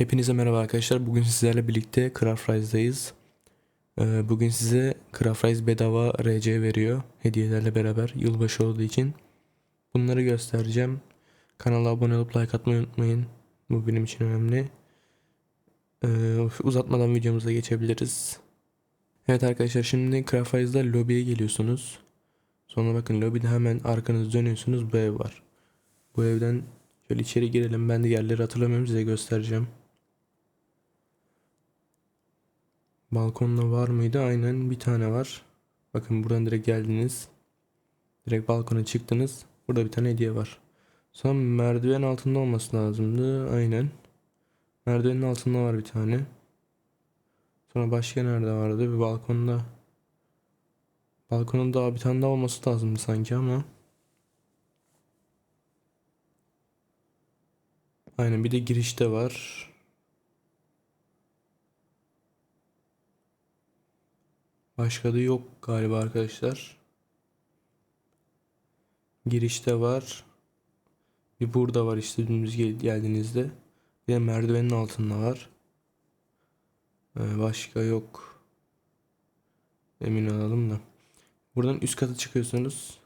Hepinize merhaba arkadaşlar. Bugün sizlerle birlikte Craft Rise'dayız. Ee, Bugün size Craft Rise bedava RC veriyor. Hediyelerle beraber yılbaşı olduğu için. Bunları göstereceğim. Kanala abone olup like atmayı unutmayın. Bu benim için önemli. Ee, Uzatmadan videomuza geçebiliriz. Evet arkadaşlar şimdi Craft Rise'da lobiye geliyorsunuz. Sonra bakın lobide hemen arkanızı dönüyorsunuz. Bu ev var. Bu evden şöyle içeri girelim. Ben de yerleri hatırlamıyorum size göstereceğim. Balkonda var mıydı? Aynen bir tane var. Bakın buradan direkt geldiniz. Direkt balkona çıktınız. Burada bir tane hediye var. Sonra merdiven altında olması lazımdı. Aynen. Merdivenin altında var bir tane. Sonra başka nerede vardı? Bir balkonda. Balkonun daha bir tane daha olması lazımdı sanki ama. Aynen bir de girişte var. Başka da yok galiba arkadaşlar. Girişte var. Bir burada var işte dümdüz gel- geldiğinizde. Bir de merdivenin altında var. Ee, başka yok. Emin olalım da. Buradan üst kata çıkıyorsunuz.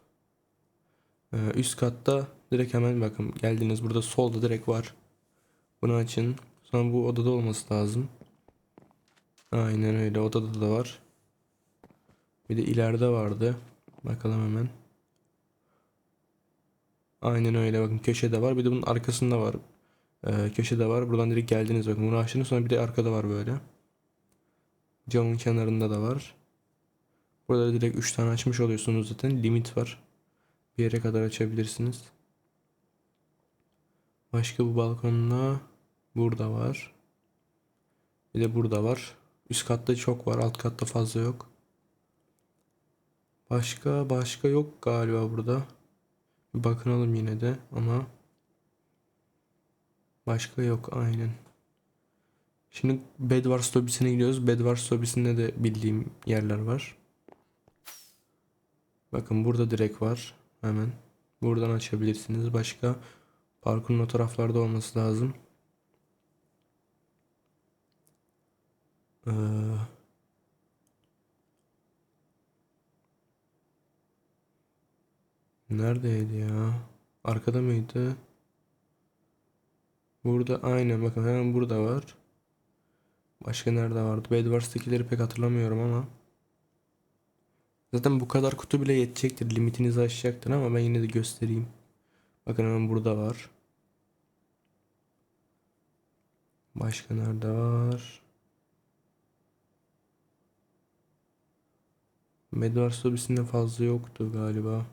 Ee, üst katta direkt hemen bakın geldiniz. Burada solda direkt var. Bunu açın. Sonra bu odada olması lazım. Aynen öyle. Odada da var. Bir de ileride vardı. Bakalım hemen. Aynen öyle bakın köşede var. Bir de bunun arkasında var. Ee, köşede var. Buradan direkt geldiniz bakın. Bunu açtınız sonra bir de arkada var böyle. Camın kenarında da var. Burada direkt 3 tane açmış oluyorsunuz zaten. Limit var. Bir yere kadar açabilirsiniz. Başka bu balkonda burada var. Bir de burada var. Üst katta çok var. Alt katta fazla yok. Başka başka yok galiba burada. Bir bakınalım yine de ama başka yok aynen. Şimdi Bedwars lobisine gidiyoruz. Bedwars lobisinde de bildiğim yerler var. Bakın burada direkt var. Hemen. Buradan açabilirsiniz. Başka parkurun o taraflarda olması lazım. Ee, Neredeydi ya? Arkada mıydı? Burada aynen bakın hemen burada var. Başka nerede vardı? Bedwars'takileri pek hatırlamıyorum ama. Zaten bu kadar kutu bile yetecektir. Limitinizi aşacaktır ama ben yine de göstereyim. Bakın hemen burada var. Başka nerede var? Bedwars lobisinde fazla yoktu galiba.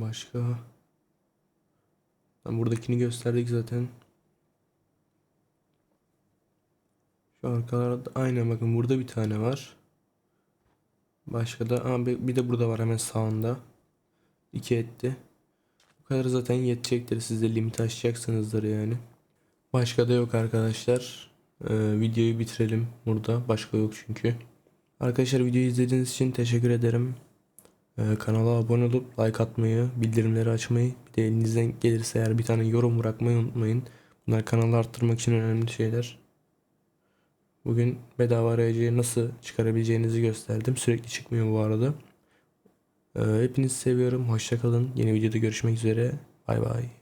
Başka. Ben buradakini gösterdik zaten. Şu arkalarda aynen bakın burada bir tane var. Başka da Aa, bir de burada var hemen sağında. İki etti. Bu kadar zaten yetecektir. Siz de limit aşacaksınızdır yani. Başka da yok arkadaşlar. Ee, videoyu bitirelim burada. Başka yok çünkü. Arkadaşlar videoyu izlediğiniz için teşekkür ederim. Ee, kanala abone olup like atmayı, bildirimleri açmayı, bir de elinizden gelirse eğer bir tane yorum bırakmayı unutmayın. Bunlar kanalı arttırmak için önemli şeyler. Bugün bedava arayıcıyı nasıl çıkarabileceğinizi gösterdim. Sürekli çıkmıyor bu arada. Ee, hepinizi seviyorum. Hoşça kalın. Yeni videoda görüşmek üzere. Bay bay.